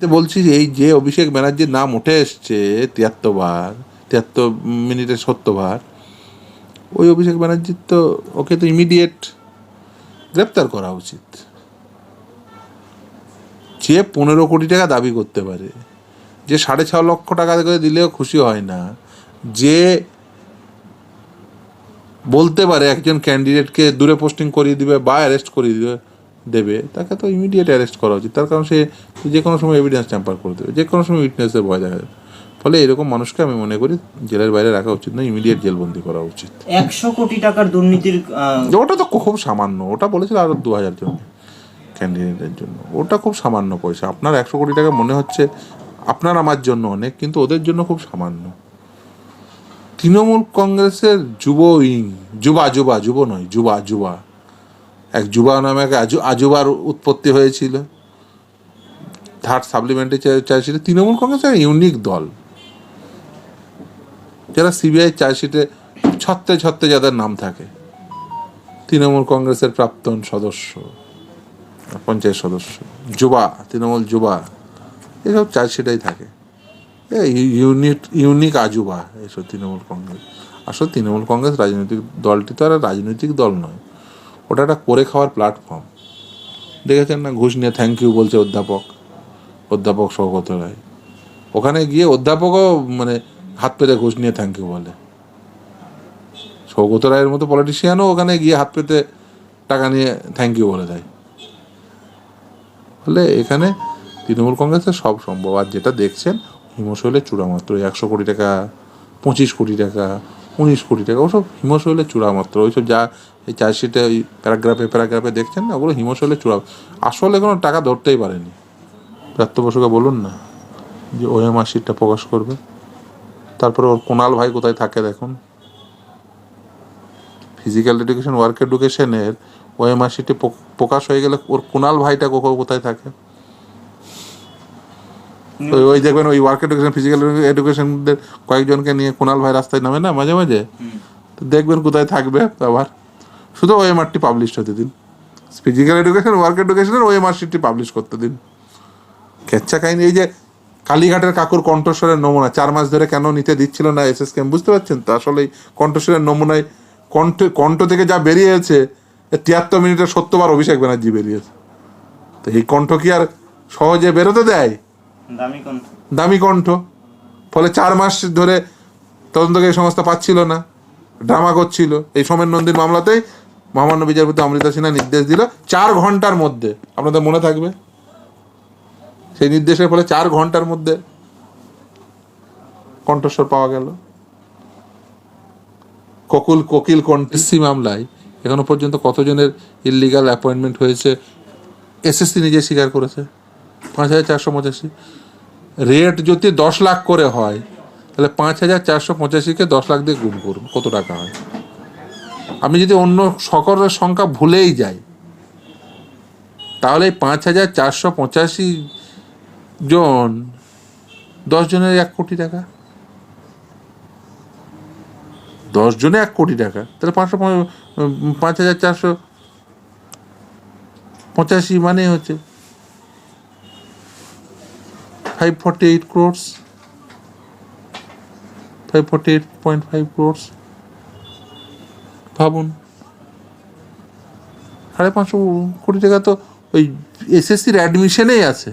বলছি এই যে অভিষেক ব্যানার্জির নাম উঠে এসছে তিয়াত্তর বার তিয়াত্তর মিনিটে সত্তর বার ওই অভিষেক ব্যানার্জির তো ওকে তো ইমিডিয়েট গ্রেপ্তার করা উচিত। যে পনেরো কোটি টাকা দাবি করতে পারে, যে সাড়ে ছ লক্ষ টাকা করে দিলেও খুশি হয় না, যে বলতে পারে একজন ক্যান্ডিডেটকে দূরে পোস্টিং করিয়ে দিবে বা অ্যারেস্ট করিয়ে দিবে দেবে তাকে তো ইমিডিয়েট অ্যারেস্ট করা উচিত। তার কারণ সে যে কোনো সময় এভিডেন্স ট্যাম্পার করে দেবে যে কোনো সময় উইটনেসের ভয় দেখা যাবে। ফলে এরকম মানুষকে আমি মনে করি জেলের বাইরে রাখা উচিত না ইমিডিয়েট জেলবন্দি করা উচিত। একশো কোটি টাকার দুর্নীতির ওটা তো খুব সামান্য ওটা বলেছিল আরও দু হাজার জন ক্যান্ডিডেটের জন্য। ওটা খুব সামান্য পয়সা। আপনার একশো কোটি টাকা মনে হচ্ছে আপনার আমার জন্য অনেক কিন্তু ওদের জন্য খুব সামান্য। তৃণমূল কংগ্রেসের যুব উইং যুবা যুবা যুব নয় যুবা যুবা। এক যুবা নামে এক আজু আজুবার উৎপত্তি হয়েছিল। থার্ড সাপ্লিমেন্টে চার্জশিটে তৃণমূল কংগ্রেস ইউনিক দল। যারা সিবিআই চার্জশিটে ছত্রে ছত্রে যাদের নাম থাকে। তৃণমূল কংগ্রেসের প্রাক্তন সদস্য, পঞ্চায়েত সদস্য, যুবা, তৃণমূল যুবা, এসব চার্জশিটেই থাকে। ইউনিট ইউনিক আজুবা এসব তৃণমূল কংগ্রেস। আসলে তৃণমূল কংগ্রেস রাজনৈতিক দলটি তো আর রাজনৈতিক দল নয়। ওটা একটা করে খাওয়ার প্ল্যাটফর্ম দেখেছেন না? ঘুষ নিয়ে থ্যাংক ইউ বলছে অধ্যাপক অধ্যাপক সৌগত রায় ওখানে গিয়ে অধ্যাপকও মানে হাত পেতে ঘুষ নিয়ে থ্যাংক ইউ বলে। সৌগত রায়ের মতো পলিটিশিয়ানও ওখানে গিয়ে হাত পেতে টাকা নিয়ে থ্যাংক ইউ বলে দেয়। ফলে এখানে তৃণমূল কংগ্রেসের সব সম্ভব। আর যেটা দেখছেন, হিমশৈলের চূড়ামাত্র একশো কোটি টাকা, পঁচিশ কোটি টাকা, উনিশ কোটি টাকা, ওসব হিমশৈলের চূড়ামাত্র। ওইসব যা এই চার্জশিটে ওই প্যারাগ্রাফে প্যারাগ্রাফে দেখছেন না? ওগুলো হিমশৈলের চূড়া আসলে কোনো টাকা ধরতেই পারেনি। প্রাপ্ত বসুকে বলুন না যে ওএমআর শিটটা প্রকাশ করবে। তারপরে ওর কোনাল ভাই কোথায় থাকে দেখুন। ফিজিক্যাল এডুকেশন ওয়ার্ক এডুকেশনের ওএমআর শিটে প্রকাশ হয়ে গেলে ওর কুনাল ভাইটা কোথাও কোথায় থাকে? ওই ওই দেখবেন ওই ওয়ার্ক এডুকেশন ফিজিক্যাল এডুকেশনদের কয়েকজনকে নিয়ে কুনাল ভাই রাস্তায় নামে না মাঝে মাঝে? তো দেখবেন কোথায় থাকবে আবার। শুধু ওএমআরটি পাবলিশ হতে দিন। ফিজিক্যাল এডুকেশন ওয়ার্ক এডুকেশনের ওএমআর শিটটি পাবলিশ করতে দিন। কেচ্ছা কাহিনী এই যে কালীঘাটের কাকুর কণ্ঠস্বরের নমুনা চার মাস ধরে কেন নিতে দিচ্ছিল না এস এস কেম বুঝতে পারছেন তো? আসলে এই কণ্ঠস্বরের নমুনায় কণ্ঠ কণ্ঠ থেকে যা বেরিয়েছে তিয়াত্তর মিনিটে সত্যবার অভিষেক ব্যানার্জি বেরিয়েছে। তো এই কণ্ঠ কি আর সহজে বেরোতে দেয়? দামি কণ্ঠ। ফলে চার মাস ধরে তদন্তকারী সংস্থা পাচ্ছিল না ড্রামা করছিল। এই সোমেন নন্দীর মামলাতেই মহামান্য বিচারপতি অমৃতা সিনহা নির্দেশ দিল চার ঘণ্টার মধ্যে। আপনাদের মনে থাকবে? সেই নির্দেশের ফলে চার ঘণ্টার মধ্যে কণ্ঠস্বর পাওয়া গেল। ককুল কোকিল কন্টেসি মামলায় এখনও পর্যন্ত কতজনের ইলিগাল অ্যাপয়েন্টমেন্ট হয়েছে? এসএসসি নিজে স্বীকার করেছে। পাঁচ হাজার চারশো পঁচাশি। রেট যদি দশ লাখ করে হয়, তাহলে পাঁচ হাজার চারশো পঁচাশিকে দশ লাখ দিয়ে গুণ করুন। কত টাকা হয়? আমি যদি অন্য সকলের সংখ্যা ভুলেই যাই, তাহলে পাঁচ হাজার চারশো পঁচাশি জন, দশ জনের এক কোটি টাকা। দশ জনে এক কোটি টাকা, তাহলে পাঁচশো পাঁচ হাজার চারশো পঁচাশি মানে হচ্ছে five forty eight crores five forty eight point five crores ভাবুন। সাড়ে পাঁচশো কোটি টাকা তো ওই এসএসসির অ্যাডমিশনেই আছে।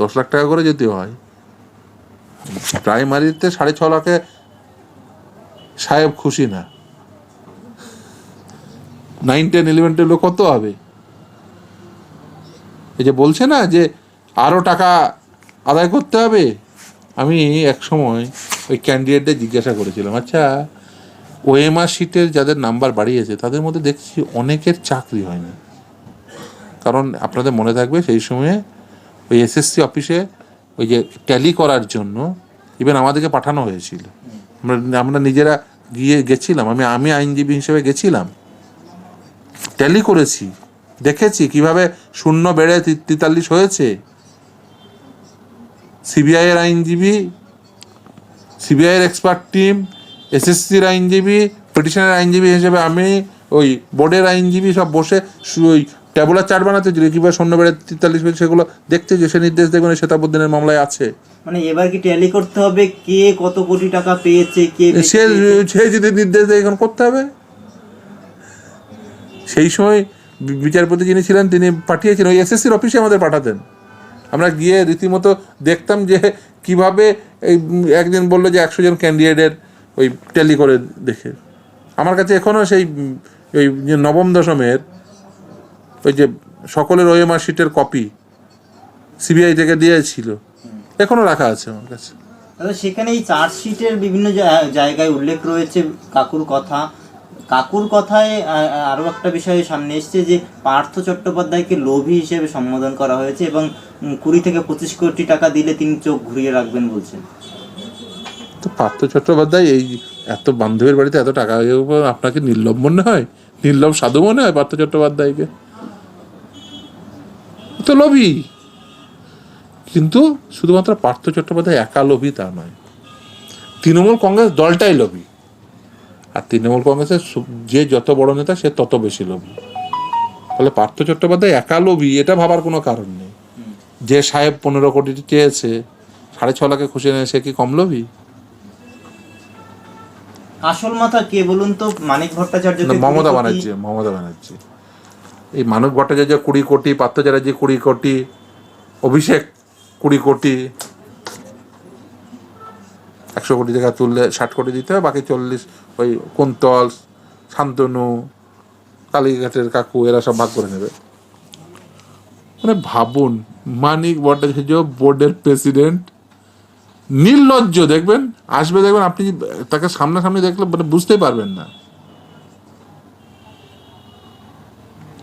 দশ লাখ টাকা করে যদি হয়। প্রাইমারিতে সাড়ে ছ লাখে সাহেব খুশি না। নাইন টেন ইলেভেন টুয়েলভ কত হবে? এই যে বলছে না যে আরও টাকা আদায় করতে হবে? আমি এক সময় ওই ক্যান্ডিডেটদের জিজ্ঞাসা করেছিলাম আচ্ছা ওএমআর শিটের যাদের নাম্বার বাড়িয়েছে, তাদের মধ্যে দেখছি অনেকের চাকরি হয়নি। কারণ আপনাদের মনে থাকবে সেই সময়ে ওই এসএসসি অফিসে ওই যে ট্যালি করার জন্য ইভেন আমাদেরকে পাঠানো হয়েছিল। আমরা আমরা নিজেরা গিয়ে গেছিলাম, আমি আমি আইনজীবী হিসেবে গেছিলাম। ট্যালি করেছি, দেখেছি কীভাবে শূন্য বেড়ে তেতাল্লিশ হয়েছে। সিবিআইয়ের আইনজীবী সিবিআইয়ের এক্সপার্ট টিম এসএসসির আইনজীবী পিটিশনের আইনজীবী হিসেবে আমি ওই বোর্ডের আইনজীবী সব বসে ওই ট্যাবুলার চার্ট বানাতে যে কীভাবে সৈন্য বেড়ে তেতাল্লিশ পেজ সেগুলো দেখতে যে সে নির্দেশ দেখবেন শতাবুদ্দিনের মামলায় আছে। মানে এবার কি ট্যালি করতে হবে? কে কত কোটি টাকা পেয়েছে? কে সে সে যদি নির্দেশ দেয় এখন করতে হবে। সেই সময় বিচারপতি যিনি ছিলেন তিনি পাঠিয়েছেন ওই এসএসসির অফিসে আমাদের পাঠাতেন। আমরা গিয়ে রীতিমতো দেখতাম যে কীভাবে একজন বলল যে একশো জন ক্যান্ডিডেটের ওই ট্যালি করে দেখে। আমার কাছে এখনও সেই ওই যে নবম দশমের ওই যে সকলের ওএমআর শিটের কপি সিবিআই থেকে দিয়েছিল। এখনও রাখা আছে আমার কাছে। সেখানে এই চার্জশিটের বিভিন্ন জায়গায় উল্লেখ রয়েছে কাকুর কথা। কাকুর কথায় আ, আ, একটা বিষয় সামনে এসেছে যে পার্থ চট্টোপাধ্যায়কে লোভী হিসেবে সম্বোধন করা হয়েছে এবং কুড়ি থেকে পঁচিশ কোটি টাকা দিলে তিনি চোখ ঘুরিয়ে রাখবেন বলছেন। তো পার্থ চট্টোপাধ্যায় এই এত বান্ধবীর বাড়িতে এত টাকা আপনাকে নির্লভ মনে হয়? নির্লভ সাধু মনে হয় পার্থ চট্টোপাধ্যায়কে? তো লোভী। কিন্তু শুধুমাত্র পার্থ চট্টোপাধ্যায় একা লোভী তা নয়। তৃণমূল কংগ্রেস দলটাই লোভী। আর তৃণমূল কংগ্রেসের যে যত বড় নেতা সে তত বেশি লোভী। ফলে পার্থ চট্টোপাধ্যায় একা লোভী এটা ভাবার কোনো কারণ নেই। যে সাহেব পনেরো কোটি চেয়েছে সাড়ে ছ লাখে খুশি নেয় সে কি কম লোভী? আসল মাথা কে বলুন তো? মানিক ভট্টাচার্য মমতা ব্যানার্জি মমতা ব্যানার্জি। এই মানব ভট্টাচার্য কুড়ি কোটি পার্থ চ্যাটার্জি কুড়ি কোটি অভিষেক কুড়ি কোটি। একশো কোটি টাকা তুললে ষাট কোটি দিতে হবে বাকি চল্লিশ ওই কুন্তল শান্তনু কালীঘাটের কাকু এরা সব ভাগ করে নেবে। মানে ভাবুন মানিক ভট্টাচার্য বোর্ডের প্রেসিডেন্ট নির্লজ্জ, দেখবেন? আসবে, দেখবেন, আপনি তাকে সামনাসামনি দেখলে মানে বুঝতেই পারবেন না।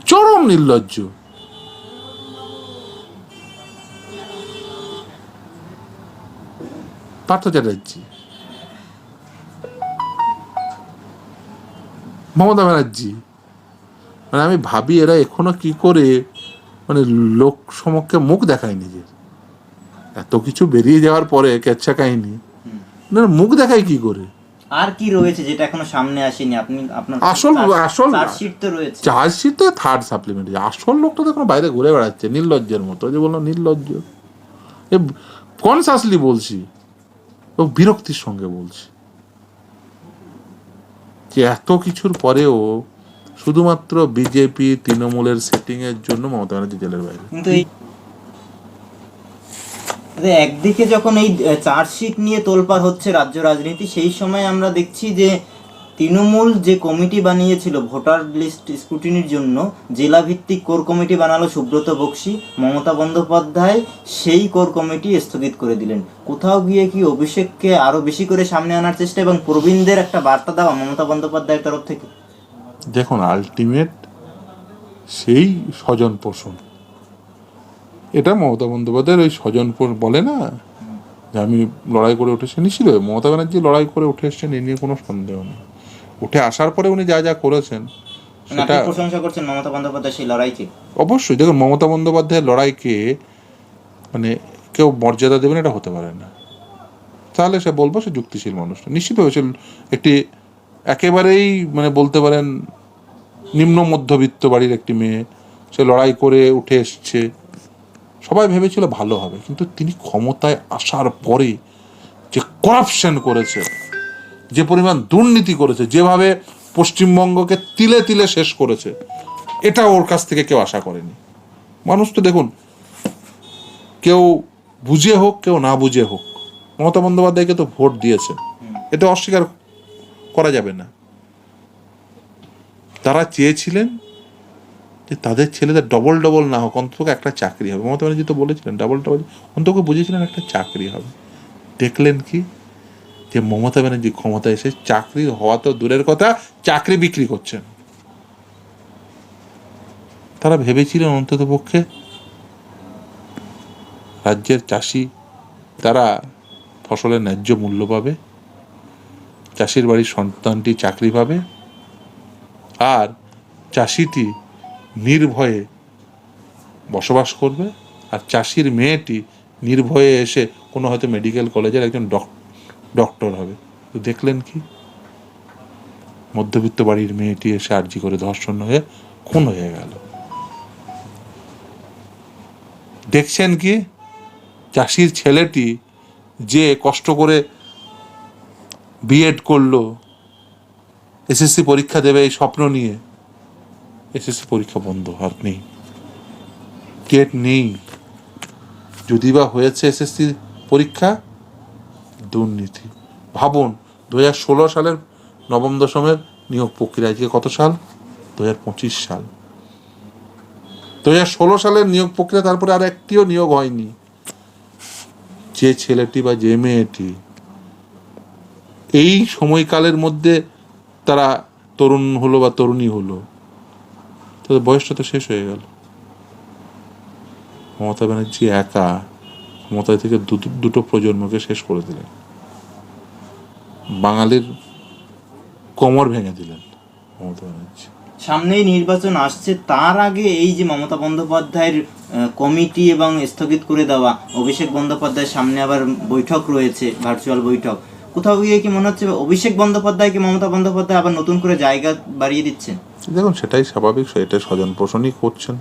চরম নির্লজ্জ। পার্থ চ্যাটার্জি। মমতা ব্যানার্জি। মানে আমি ভাবি, এরা এখনও কি করে মানে লোক সমক্ষে মুখ দেখায় নিজের। এত কিছু বেরিয়ে যাওয়ার পরে কেচ্ছা কাহিনী। না মুখ দেখায় কি করে? আর কি রয়েছে যেটা এখনও সামনে আসেনি? আপনি আপনার আসল- আসল- চার্জশিট তো রয়েছে। চার্জশিট তো থার্ড সাপ্লিমেন্ট আসল লোকটা তো এখন বাইরে ঘুরে বেড়াচ্ছে নির্লজ্জের মতো। যে বললাম নির্লজ্জ। এ কনসাসলি বলছি। ও বিরক্তির সঙ্গে বলছি। যে এত কিছুর পরেও শুধুমাত্র বিজেপি তৃণমূলের সেটিং এর জন্য মমতা ব্যানার্জি জেলের বাইরে। কিন্তু একদিকে যখন এই চার্জশিট নিয়ে তোলপাড় হচ্ছে রাজ্য রাজনীতি, সেই সময় আমরা দেখছি যে তৃণমূল যে কমিটি বানিয়েছিল ভোটার লিস্ট স্ক্রুটিনির জন্য জেলা ভিত্তিক কোর কমিটি বানালো সুব্রত বক্সি, মমতা বন্দ্যোপাধ্যায়, সেই কোর কমিটি স্থগিত করে দিলেন। কোথাও গিয়ে কি অভিষেককে আরও বেশি করে সামনে আনার চেষ্টা এবং প্রবীণদের একটা বার্তা দেওয়া মমতা বন্দ্যোপাধ্যায়ের তরফ থেকে? দেখুন আলটিমেট সেই স্বজন পোষণ। এটা মমতা বন্দ্যোপাধ্যায়ের ওই স্বজনপুর বলে না? যে আমি লড়াই করে উঠেছি নিশ্চিত মমতা ব্যানার্জি লড়াই করে উঠে এসছেন এ নিয়ে কোনো সন্দেহ নেই। উঠে আসার পরে উনি যা যা করেছেন সেটা প্রশংসা করছেন মমতা বন্দ্যোপাধ্যায় সেই লড়াইকে? অবশ্যই। দেখুন মমতা বন্দ্যোপাধ্যায়ের লড়াইকে মানে কেউ মর্যাদা দেবেন এটা হতে পারে না। তাহলে সে বলব সে যুক্তিশীল মানুষ। নিশ্চিতভাবে সে একটি একেবারেই মানে বলতে পারেন নিম্ন মধ্যবিত্ত বাড়ির একটি মেয়ে সে লড়াই করে উঠে এসছে। সবাই ভেবেছিল ভালো হবে, কিন্তু তিনি ক্ষমতায় আসার পরে যে করাপশন করেছে, যে পরিমাণ দুর্নীতি করেছে, যেভাবে পশ্চিমবঙ্গকে তিলে তিলে শেষ করেছে, এটা ওর কাছ থেকে কেউ আশা করেনি। মানুষ তো দেখুন, কেউ বুঝে হোক, কেউ না বুঝে হোক, মমতা বন্দ্যোপাধ্যায়কে তো ভোট দিয়েছে, এটা অস্বীকার করা যাবে না। তারা চেয়েছিলেন যে তাদের ছেলেদের ডবল ডবল না হোক অন্তত একটা চাকরি হবে। মমতা ব্যানার্জি তো বলেছিলেন ডাবল ডবল অন্তত বুঝেছিলেন একটা চাকরি হবে। দেখলেন কি? যে মমতা ব্যানার্জি ক্ষমতা এসে চাকরি হওয়া তো দূরের কথা, চাকরি বিক্রি করছেন। তারা ভেবেছিলেন অন্তত পক্ষে রাজ্যের চাষি তারা ফসলের ন্যায্য মূল্য পাবে, চাষির বাড়ির সন্তানটি চাকরি পাবে, আর চাষিটি নির্ভয়ে বসবাস করবে আর চাষির মেয়েটি নির্ভয়ে এসে কোনো হয়তো মেডিকেল কলেজের একজন ডক- ডক্টর হবে। তো দেখলেন কি? মধ্যবিত্ত বাড়ির মেয়েটি এসে আর্জি করে ধর্ষণ হয়ে খুন হয়ে গেল। দেখছেন কি? চাষির ছেলেটি যে কষ্ট করে বিএড করল এসএসসি পরীক্ষা দেবে এই স্বপ্ন নিয়ে এসএসসি পরীক্ষা বন্ধ, আর নেই। টেট নেই। যদি বা হয়েছে এসএসসি পরীক্ষা, দুর্নীতি। ভাবুন দু হাজার ষোলো সালের নবম দশমের নিয়োগ প্রক্রিয়া, আজকে কত সাল? দু সাল। দু হাজার ষোলো সালের নিয়োগ প্রক্রিয়া, তারপরে আর একটিও নিয়োগ হয়নি। যে ছেলেটি বা যে মেয়েটি, এই সময়কালের মধ্যে তারা তরুণ হলো বা তরুণী হলো। তাদের বয়সটা তো শেষ হয়ে গেল। মমতা ব্যানার্জি একা ক্ষমতায় থেকে দুটো প্রজন্মকে শেষ করে দিলেন। বাঙালির কোমর ভেঙে দিলেন মমতা ব্যানার্জি। সামনেই নির্বাচন আসছে, তার আগে এই যে মমতা বন্দ্যোপাধ্যায়ের কমিটি এবং স্থগিত করে দেওয়া, অভিষেক বন্দ্যোপাধ্যায়ের সামনে আবার বৈঠক রয়েছে ভার্চুয়াল বৈঠক। কোথাও গিয়ে কি মনে হচ্ছে অভিষেক বন্দ্যোপাধ্যায়কে মমতা বন্দ্যোপাধ্যায় আবার নতুন করে জায়গা বাড়িয়ে দিচ্ছেন? দেখুন, সেটাই স্বাভাবিক, সেটা স্বজন পোষণই করছেন।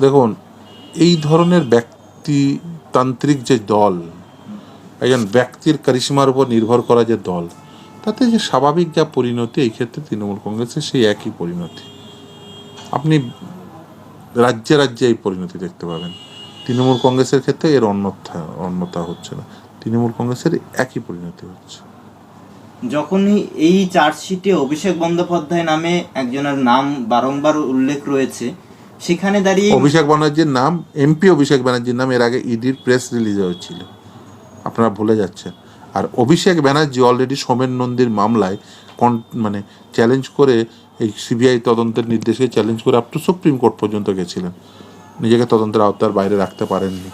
দেখুন, এই ধরনের ব্যক্তিতান্ত্রিক যে দল, একজন ব্যক্তির কারিশমার উপর নির্ভর করা যে দল, তাতে যে স্বাভাবিক যা পরিণতি, এই ক্ষেত্রে তৃণমূল কংগ্রেসের সেই একই পরিণতি। আপনি রাজ্যে রাজ্যে এই পরিণতি দেখতে পাবেন। তৃণমূল কংগ্রেসের ক্ষেত্রে এর অন্যথা অন্যতা হচ্ছে না। তৃণমূল কংগ্রেসের একই পরিণতি হচ্ছে। যখনই এই চার্জশিটে অভিষেক বন্দ্যোপাধ্যায় নামে একজনের নাম বারংবার উল্লেখ রয়েছে, সেখানে দাঁড়িয়ে অভিষেক ব্যানার্জির নাম এমপি অভিষেক ব্যানার্জির নাম এর আগে ইডির প্রেস রিলিজ হয়েছিল। আপনারা ভুলে যাচ্ছেন। আর অভিষেক ব্যানার্জি অলরেডি সোমেন নন্দীর মামলায় কন মানে চ্যালেঞ্জ করে এই সিবিআই তদন্তের নির্দেশকে চ্যালেঞ্জ করে আপ টু সুপ্রিম কোর্ট পর্যন্ত গেছিলেন। নিজেকে তদন্তের আওতার বাইরে রাখতে পারেননি।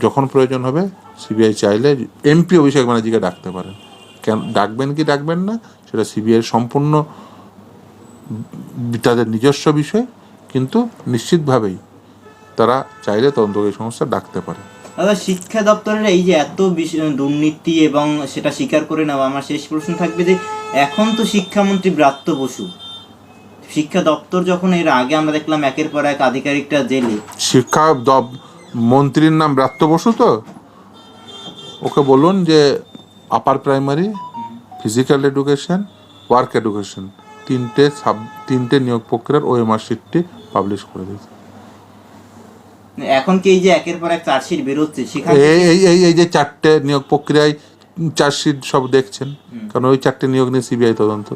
যখন প্রয়োজন হবে সিবিআই চাইলে এমপি অভিষেক ব্যানার্জিকে ডাকতে পারেন। কেন ডাকবেন কি ডাকবেন না সেটা সিবিআই সম্পূর্ণ তাদের নিজস্ব বিষয় কিন্তু নিশ্চিতভাবেই তারা চাইলে তদন্ত এই সংস্থা ডাকতে পারে। দাদা শিক্ষা দপ্তরের এই যে এত দুর্নীতি এবং সেটা স্বীকার করে নেওয়া আমার শেষ প্রশ্ন থাকবে যে এখন তো শিক্ষামন্ত্রী ব্রাত্য বসু। শিক্ষা দপ্তর যখন এর আগে আমরা দেখলাম একের পর এক আধিকারিকটা জেলে। শিক্ষা মন্ত্রীর নাম ব্রাত্য বসু তো? ওকে বলুন যে upper primary physical education work education তিনটে সাব তিনটে নিয়োগ প্রক্রিয়ার ওএমআর শিটটি পাবলিশ করে দিয়েছে। এখন কি এই যে একের পর এক চার্জশিট বেরোচ্ছে সেখানে এই এই এই যে চারটে নিয়োগ প্রক্রিয়ায় চার্জশিট সব দেখছেন কারণ ওই চারটে নিয়োগ নিয়ে সিবিআই তদন্ত।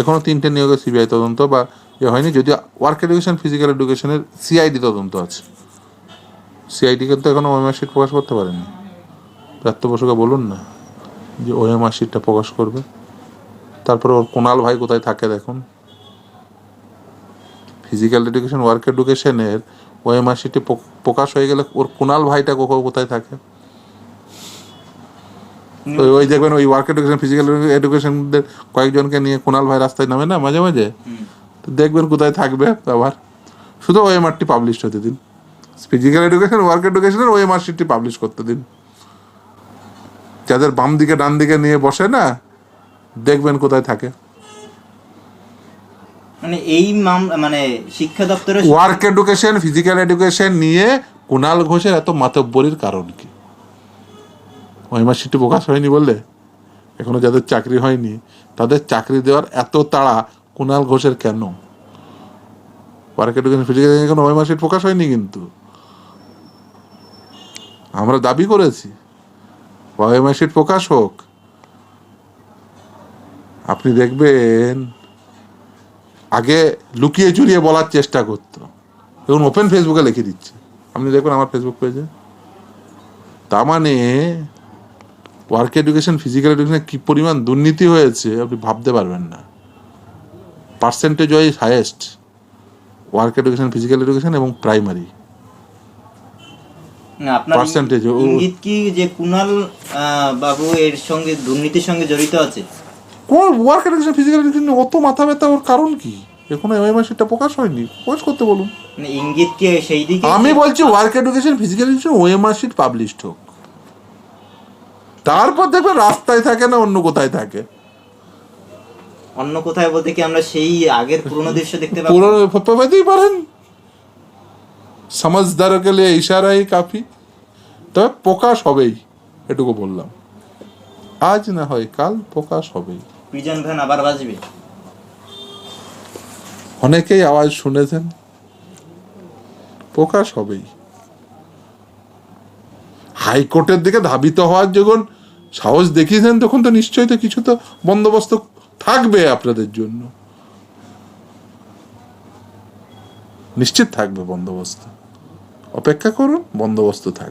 এখনও তিনটে নিয়োগে সিবিআই তদন্ত বা এ হয়নি যদিও ওয়ার্ক এডুকেশন ফিজিক্যাল এডুকেশনের সিআইডি তদন্ত আছে। সিআইডি কিন্তু এখনও ওএমআর শিট প্রকাশ করতে পারেনি। প্রাপ্ত বসুকে বলুন না। যে ওএমআর শিটটা প্রকাশ করবে। তারপরে ওর কুণাল ভাই কোথায় থাকে দেখুন। ফিজিক্যাল এডুকেশন ওয়ার্ক এডুকেশনের ওএমআর শিটে প্রকাশ হয়ে গেলে ওর কুণাল ভাইটা কোথাও কোথায় থাকে? ওই ওই দেখবেন ওই ওয়ার্ক এডুকেশন ফিজিক্যাল এডুকেশনদের কয়েকজনকে নিয়ে কুণাল ভাই রাস্তায় নামে না মাঝে মাঝে? তো দেখবেন কোথায় থাকবে আবার। শুধু ওএমআরটি পাবলিশ হতে দিন। ফিজিক্যাল এডুকেশন ওয়ার্ক এডুকেশনের ওএমআর শিটটি পাবলিশ করতে দিন। যাদের বাম দিকে ডান দিকে নিয়ে বসে না দেখবেন কোথায় থাকে। মানে এই মানে শিক্ষা দপ্তরের ওয়ার্ক এডুকেশন ফিজিক্যাল এডুকেশন নিয়ে কুণাল ঘোষের এত মাতব্বরির কারণ কি? ওই মাসিটি প্রকাশ হয়নি বললে? এখনও যাদের চাকরি হয়নি তাদের চাকরি দেওয়ার এত তাড়া কুণাল ঘোষের কেন? ওয়ার্ক এডুকেশন ফিজিক্যাল এডুকেশন ওই মাসিট প্রকাশ হয়নি কিন্তু। আমরা দাবি করেছি। মাসিট প্রকাশ হোক। আপনি দেখবেন, আগে লুকিয়ে চুরিয়ে বলার চেষ্টা করতো। এখন ওপেন ফেসবুকে লিখে দিচ্ছে। আপনি দেখবেন আমার ফেসবুক পেজে তার মানে ওয়ার্ক এডুকেশন ফিজিক্যাল এডুকেশনে কি পরিমাণ দুর্নীতি হয়েছে, আপনি ভাবতে পারবেন না। Percentage wise highest work education physical education এবং প্রাইমারি আপনার ইঙ্গিত কি যে কুনাল বাবু এর সঙ্গে দুর্নীতির সঙ্গে জড়িত আছে? কোন ওয়ার্ক এডুকেশন ফিজিক্যাল এডুকেশন অত মাথা ব্যথা ওর কারণ কি? এখনও এমআই সেটা প্রকাশ হয়নি। প্রকাশ করতে বলুন। মানে ইঙ্গিত কি সেই দিকে? আমি বলছি work education physical education OMR sheet published হোক। তারপর দেখবে রাস্তায় থাকে না অন্য কোথায় থাকে। অন্য কোথায় বলতে কি আমরা সেই আগের পুরনো দৃশ্য দেখতে পাবো? পুরো পেতেই পারেন। समझदारों के लिए इशारा ही काफी তবে প্রকাশ হবেই এটুকু বললাম আজ না হয় কাল প্রকাশ হবেই প্রিজন ভ্যান আবার বাজবে অনেকেই আওয়াজ শুনেছেন প্রকাশ হবেই হাইকোর্টের দিকে ধাবিত হওয়ার যখন সাহস দেখিয়েছেন তখন তো নিশ্চয়ই তো কিছু তো বন্দোবস্ত থাকবে আপনাদের জন্য নিশ্চিত থাকবে বন্দোবস্ত অপেক্ষা করুন বন্দোবস্ত থাকবে।